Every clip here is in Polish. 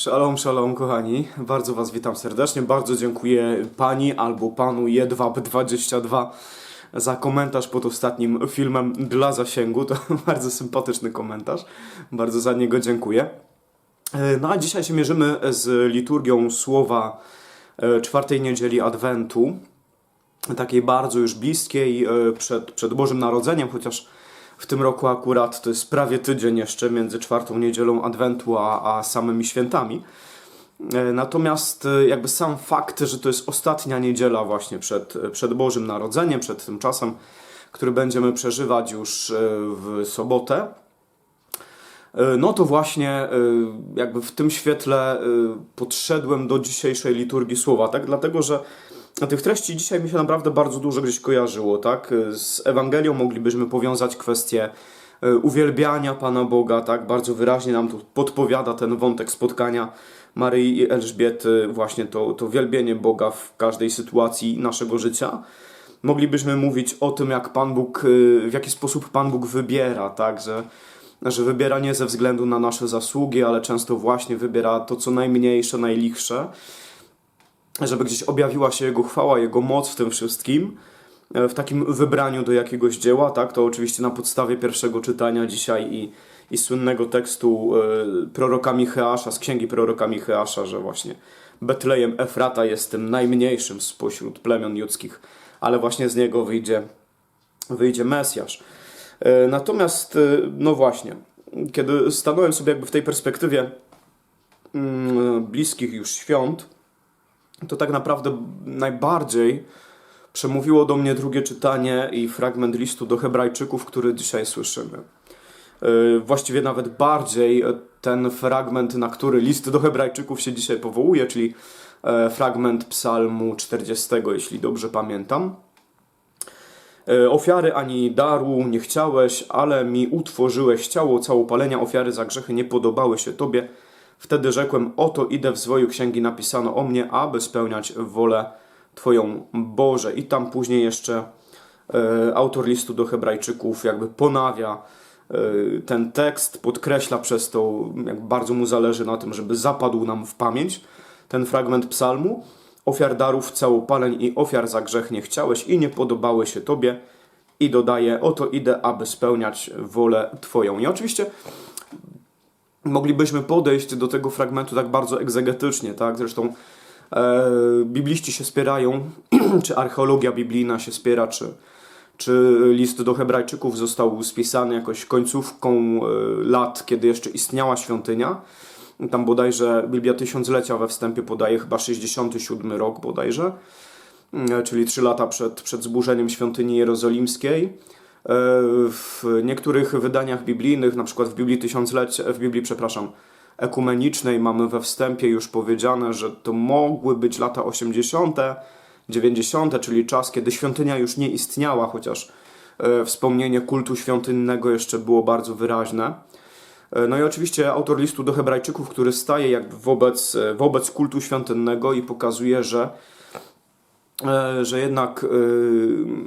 Shalom, shalom, kochani. Bardzo Was witam serdecznie. Bardzo dziękuję Pani albo Panu Jedwab22 za komentarz pod ostatnim filmem dla zasięgu. To bardzo sympatyczny komentarz. Bardzo za niego dziękuję. E, No a dzisiaj się mierzymy z liturgią słowa e, czwartej niedzieli Adwentu. Takiej bardzo już bliskiej e, przed, przed Bożym Narodzeniem, chociaż w tym roku akurat to jest prawie tydzień jeszcze między czwartą niedzielą Adwentu a, a samymi świętami. E, Natomiast e, jakby sam fakt, że to jest ostatnia niedziela właśnie przed, przed Bożym Narodzeniem, przed tym czasem, który będziemy przeżywać już e, w sobotę, e, no to właśnie e, jakby w tym świetle e, podszedłem do dzisiejszej liturgii słowa, tak? Dlatego, że tych treści dzisiaj mi się naprawdę bardzo dużo gdzieś kojarzyło, tak? Z Ewangelią moglibyśmy powiązać kwestię e, uwielbiania Pana Boga, tak? Bardzo wyraźnie nam tu podpowiada ten wątek spotkania Maryi i Elżbiety, właśnie to, to wielbienie Boga w każdej sytuacji naszego życia. Moglibyśmy mówić o tym, jak Pan Bóg, e, w jaki sposób Pan Bóg wybiera, tak? Że, że wybiera nie ze względu na nasze zasługi, ale często właśnie wybiera to, co najmniejsze, najlichsze żeby gdzieś objawiła się Jego chwała, Jego moc w tym wszystkim, e, w takim wybraniu do jakiegoś dzieła, tak? To oczywiście na podstawie pierwszego czytania dzisiaj i, i słynnego tekstu e, proroka Micheasza, z księgi proroka Micheasza, że właśnie Betlejem Efrata jest tym najmniejszym spośród plemion judzkich, ale właśnie z niego wyjdzie, wyjdzie Mesjasz. E, Natomiast, no właśnie, kiedy stanąłem sobie jakby w tej perspektywie mm, bliskich już świąt, to tak naprawdę najbardziej przemówiło do mnie drugie czytanie i fragment listu do Hebrajczyków, który dzisiaj słyszymy. Yy, Właściwie nawet bardziej e, ten fragment, na który list do Hebrajczyków się dzisiaj powołuje, czyli e, fragment Psalmu 40, jeśli dobrze pamiętam. E, Ofiary ani daru nie chciałeś, ale mi utworzyłeś ciało, całopalenia ofiary za grzechy nie podobały się Tobie. Wtedy rzekłem, oto idę w zwoju księgi napisano o mnie, aby spełniać wolę Twoją Boże. I tam później jeszcze e, autor listu do Hebrajczyków jakby ponawia e, ten tekst, podkreśla przez to, jak bardzo mu zależy na tym, żeby zapadł nam w pamięć ten fragment psalmu. Ofiar darów, całopaleń i ofiar za grzech nie chciałeś i nie podobały się Tobie. I dodaje, oto idę, aby spełniać wolę Twoją. I oczywiście moglibyśmy podejść do tego fragmentu tak bardzo egzegetycznie, tak? Zresztą e, bibliści się spierają, czy archeologia biblijna się spiera, czy, czy list do Hebrajczyków został spisany jakoś końcówką e, lat, kiedy jeszcze istniała świątynia. Tam bodajże Biblia Tysiąclecia we wstępie podaje chyba 67 rok bodajże, e, czyli 3 lata przed, przed zburzeniem świątyni jerozolimskiej. E, W niektórych wydaniach biblijnych, na przykład w Biblii Tysiąclecie, w Biblii, przepraszam, ekumenicznej mamy we wstępie już powiedziane, że to mogły być lata 80., 90., czyli czas, kiedy świątynia już nie istniała, chociaż e, wspomnienie kultu świątynnego jeszcze było bardzo wyraźne. E, No i oczywiście autor listu do Hebrajczyków, który staje jakby wobec, wobec kultu świątynnego i pokazuje, że że jednak e,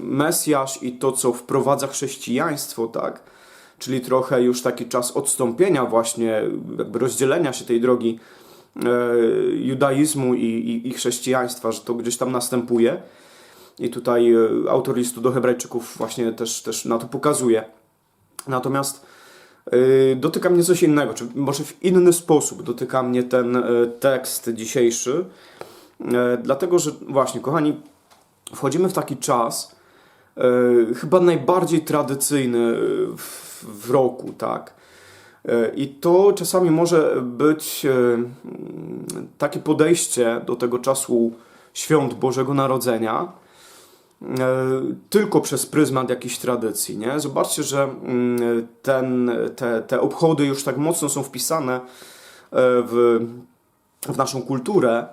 Mesjasz i to, co wprowadza chrześcijaństwo, tak, czyli trochę już taki czas odstąpienia właśnie, jakby rozdzielenia się tej drogi e, judaizmu i, i, i chrześcijaństwa, że to gdzieś tam następuje. I tutaj e, autor listu do Hebrajczyków właśnie też, też na to pokazuje. Natomiast e, dotyka mnie coś innego, czy może w inny sposób dotyka mnie ten e, tekst dzisiejszy, E, Dlatego, że właśnie, kochani, wchodzimy w taki czas, e, chyba najbardziej tradycyjny w, roku, tak. E, I to czasami może być e, takie podejście do tego czasu świąt Bożego Narodzenia e, tylko przez pryzmat jakichś tradycji, nie? Zobaczcie, że mm, ten, te, te obchody już tak mocno są wpisane e, w w naszą kulturę,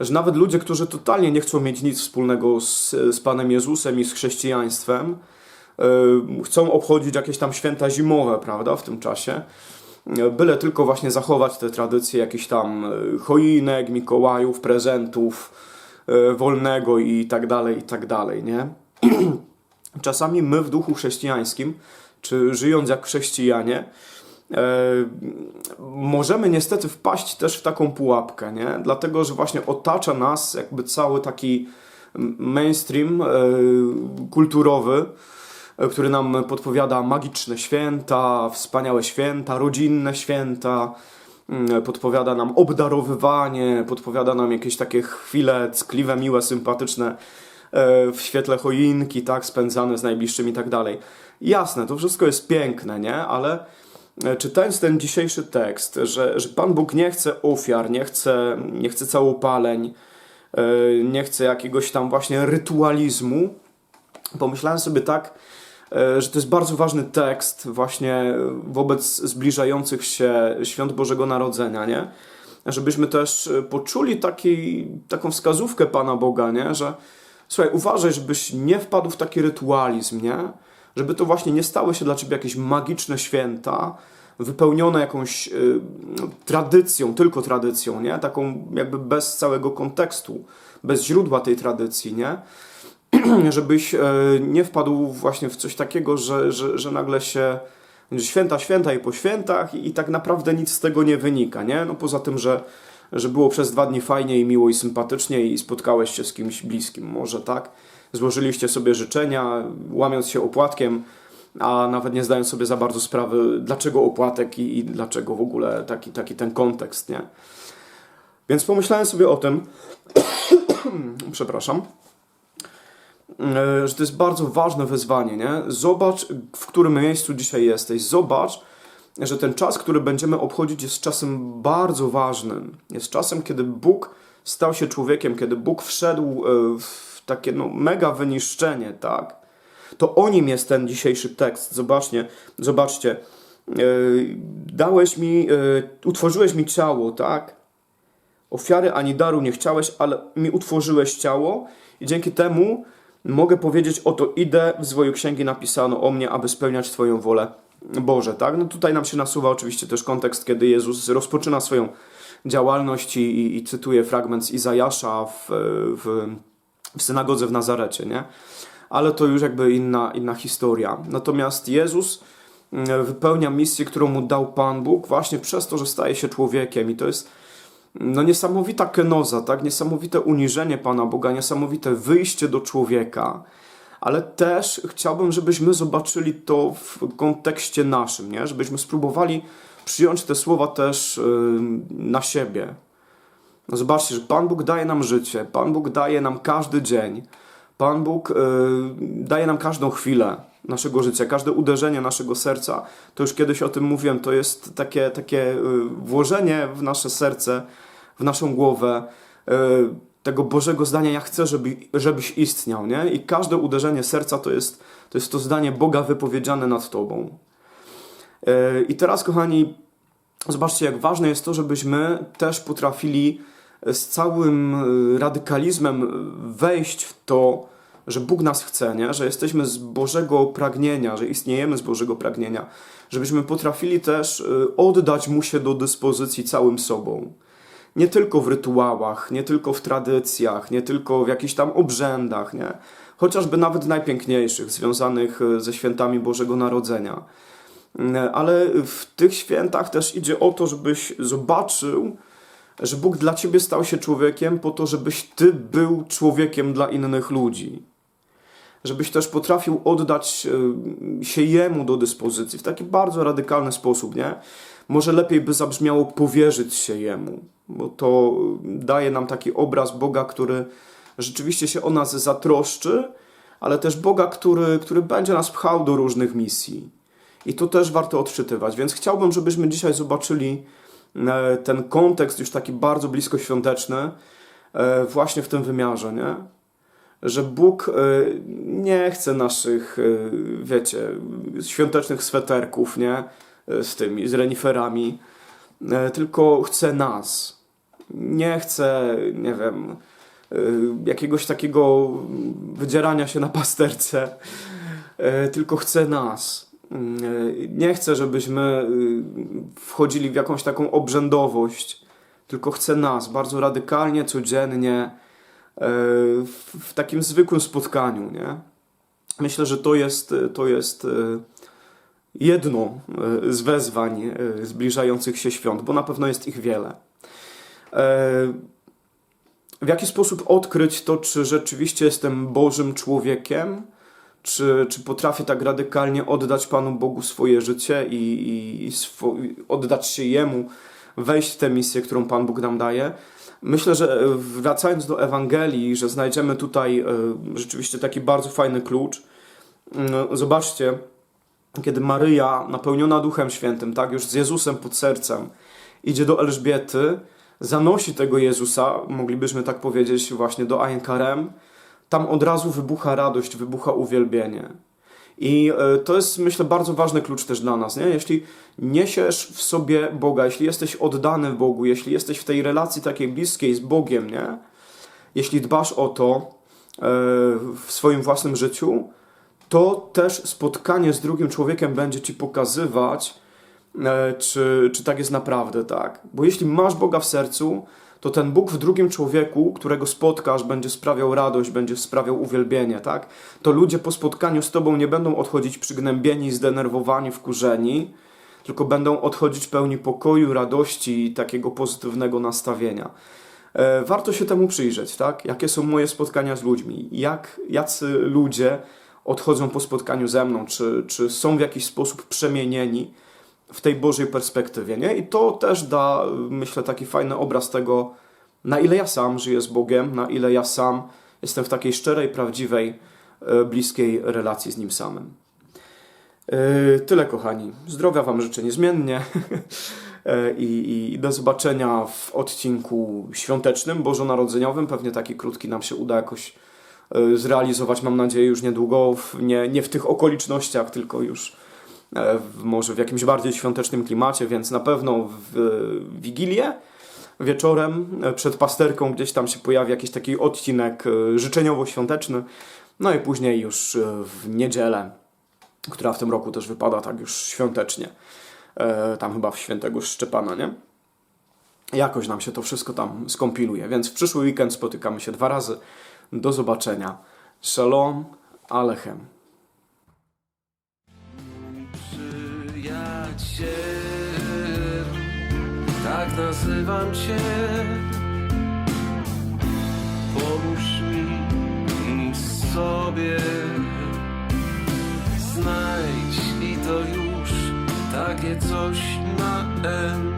że nawet ludzie, którzy totalnie nie chcą mieć nic wspólnego z, z Panem Jezusem i z chrześcijaństwem, y, chcą obchodzić jakieś tam święta zimowe, prawda, w tym czasie, byle tylko właśnie zachować te tradycje jakichś tam y, choinek, Mikołajów, prezentów, y, wolnego i tak dalej, i tak dalej, nie? Czasami my w duchu chrześcijańskim, czy żyjąc jak chrześcijanie, możemy niestety wpaść też w taką pułapkę, nie? Dlatego, że właśnie otacza nas jakby cały taki mainstream e, kulturowy, e, który nam podpowiada magiczne święta, wspaniałe święta, rodzinne święta, mm, podpowiada nam obdarowywanie, podpowiada nam jakieś takie chwile ckliwe, miłe, sympatyczne e, w świetle choinki, tak, spędzane z najbliższymi i tak dalej. Jasne, to wszystko jest piękne, nie? Ale e, czytając ten dzisiejszy tekst, że, że Pan Bóg nie chce ofiar, nie chce, nie chce całopaleń, e, nie chce jakiegoś tam właśnie rytualizmu, pomyślałem sobie tak, e, że to jest bardzo ważny tekst właśnie wobec zbliżających się świąt Bożego Narodzenia, nie? Żebyśmy też e, poczuli taki, taką wskazówkę Pana Boga, nie? Że słuchaj, uważaj, żebyś nie wpadł w taki rytualizm, nie? Żeby to właśnie nie stały się dla Ciebie jakieś magiczne święta, wypełnione jakąś y, tradycją, tylko tradycją, nie? Taką jakby bez całego kontekstu, bez źródła tej tradycji, nie? żebyś e, nie wpadł właśnie w coś takiego, że, że, że nagle się święta, święta i po świętach i, i tak naprawdę nic z tego nie wynika, nie? No poza tym, że, że było przez dwa dni fajnie i miło i sympatycznie i spotkałeś się z kimś bliskim, może tak? Złożyliście sobie życzenia, łamiąc się opłatkiem, a nawet nie zdając sobie za bardzo sprawy, dlaczego opłatek i, i dlaczego w ogóle taki, taki ten kontekst, nie? Więc pomyślałem sobie o tym, przepraszam, e, że to jest bardzo ważne wyzwanie, nie? Zobacz, w którym miejscu dzisiaj jesteś. Zobacz, że ten czas, który będziemy obchodzić, jest czasem bardzo ważnym. Jest czasem, kiedy Bóg stał się człowiekiem, kiedy Bóg wszedł e, w takie no, mega wyniszczenie, tak? To o nim jest ten dzisiejszy tekst. Zobaczcie, zobaczcie. E, Dałeś mi, e, utworzyłeś mi ciało, tak? Ofiary ani daru nie chciałeś, ale mi utworzyłeś ciało i dzięki temu mogę powiedzieć, oto idę, w zwoju księgi napisano o mnie, aby spełniać Twoją wolę. Boże, tak? No tutaj nam się nasuwa oczywiście też kontekst, kiedy Jezus rozpoczyna swoją działalność i, i, i cytuje fragment z Izajasza w, w, w synagodze w Nazarecie, nie? Ale to już jakby inna, inna historia. Natomiast Jezus mm, wypełnia misję, którą mu dał Pan Bóg właśnie przez to, że staje się człowiekiem i to jest no niesamowita kenoza, tak? Niesamowite uniżenie Pana Boga, niesamowite wyjście do człowieka. Ale też chciałbym, żebyśmy zobaczyli to w kontekście naszym, nie? Żebyśmy spróbowali przyjąć te słowa też na siebie. No zobaczcie, że Pan Bóg daje nam życie, Pan Bóg daje nam każdy dzień, Pan Bóg yy, daje nam każdą chwilę naszego życia, każde uderzenie naszego serca. To już kiedyś o tym mówiłem, to jest takie, takie yy, włożenie w nasze serce, w naszą głowę yy, tego Bożego zdania, ja chcę, żeby, żebyś istniał, nie? I każde uderzenie serca to jest, to jest to zdanie Boga wypowiedziane nad Tobą. Yy, I teraz, kochani, zobaczcie, jak ważne jest to, żebyśmy też potrafili z całym y, radykalizmem wejść w to, że Bóg nas chce, nie? że jesteśmy z Bożego pragnienia, że istniejemy z Bożego pragnienia, żebyśmy potrafili też y, oddać Mu się do dyspozycji całym sobą. Nie tylko w rytuałach, nie tylko w tradycjach, nie tylko w jakichś tam obrzędach, nie? chociażby nawet najpiękniejszych, związanych y, ze świętami Bożego Narodzenia. Ale w tych świętach też idzie o to, żebyś zobaczył, że Bóg dla ciebie stał się człowiekiem po to, żebyś ty był człowiekiem dla innych ludzi. Żebyś też potrafił oddać y, się Jemu do dyspozycji w taki bardzo radykalny sposób, nie? Może lepiej by zabrzmiało powierzyć się Jemu, bo to daje nam taki obraz Boga, który rzeczywiście się o nas zatroszczy, ale też Boga, który, który będzie nas pchał do różnych misji. I to też warto odczytywać, więc chciałbym, żebyśmy dzisiaj zobaczyli e, ten kontekst już taki bardzo blisko świąteczny e, właśnie w tym wymiarze, nie? Że Bóg e, nie chce naszych, e, wiecie, świątecznych sweterków, nie? E, Z tymi, z reniferami, e, tylko chce nas. nie chcę, nie wiem, jakiegoś takiego wydzierania się na pasterce, tylko chcę nas. Y, Nie chcę, żebyśmy y, wchodzili w jakąś taką obrzędowość, tylko chcę nas bardzo radykalnie, codziennie, y, w, takim zwykłym spotkaniu, nie? Myślę, że to jest, to jest y, jedno z wezwań zbliżających się świąt, bo na pewno jest ich wiele. E, W jaki sposób odkryć to, czy rzeczywiście jestem Bożym człowiekiem, czy, czy potrafię tak radykalnie oddać Panu Bogu swoje życie i, i, i swo, oddać się Jemu, wejść w tę misję, którą Pan Bóg nam daje. Myślę, że e, wracając do Ewangelii, że znajdziemy tutaj e, rzeczywiście taki bardzo fajny klucz. No, Zobaczcie, kiedy Maryja, napełniona Duchem Świętym, tak, już z Jezusem pod sercem, idzie do Elżbiety, zanosi tego Jezusa, moglibyśmy tak powiedzieć, właśnie do Ain Karem, tam od razu wybucha radość, wybucha uwielbienie. I e, to jest, myślę, bardzo ważny klucz też dla nas. Nie? Jeśli niesiesz w sobie Boga, jeśli jesteś oddany Bogu, jeśli jesteś w tej relacji takiej bliskiej z Bogiem, nie? jeśli dbasz o to e, w swoim własnym życiu, to też spotkanie z drugim człowiekiem będzie ci pokazywać, czy, czy tak jest naprawdę, tak? Bo jeśli masz Boga w sercu, to ten Bóg w drugim człowieku, którego spotkasz, będzie sprawiał radość, będzie sprawiał uwielbienie, tak? To ludzie po spotkaniu z tobą nie będą odchodzić przygnębieni, zdenerwowani, wkurzeni, tylko będą odchodzić pełni pokoju, radości i takiego pozytywnego nastawienia. E, Warto się temu przyjrzeć, tak? Jakie są moje spotkania z ludźmi? Jak, jacy ludzie odchodzą po spotkaniu ze mną? Czy, czy są w jakiś sposób przemienieni w tej Bożej perspektywie, nie? I to też da, myślę, taki fajny obraz tego, na ile ja sam żyję z Bogiem, na ile ja sam jestem w takiej szczerej, prawdziwej, e, bliskiej relacji z Nim samym. E, Tyle, kochani. Zdrowia Wam życzę niezmiennie. E, I, I do zobaczenia w odcinku świątecznym, bożonarodzeniowym. Pewnie taki krótki nam się uda jakoś zrealizować, mam nadzieję, już niedługo. Nie, nie w tych okolicznościach, tylko już w, może w jakimś bardziej świątecznym klimacie, więc na pewno w e, Wigilię wieczorem e, przed pasterką gdzieś tam się pojawi jakiś taki odcinek e, życzeniowo-świąteczny. No i później już e, w niedzielę, która w tym roku też wypada tak już świątecznie. E, Tam chyba w świętego Szczepana, nie? Jakoś nam się to wszystko tam skompiluje. Więc w przyszły weekend spotykamy się dwa razy. Do zobaczenia. Shalom Alechem. Tak nazywam Cię. Pomóż mi sobie. Znajdź i to już takie coś na M,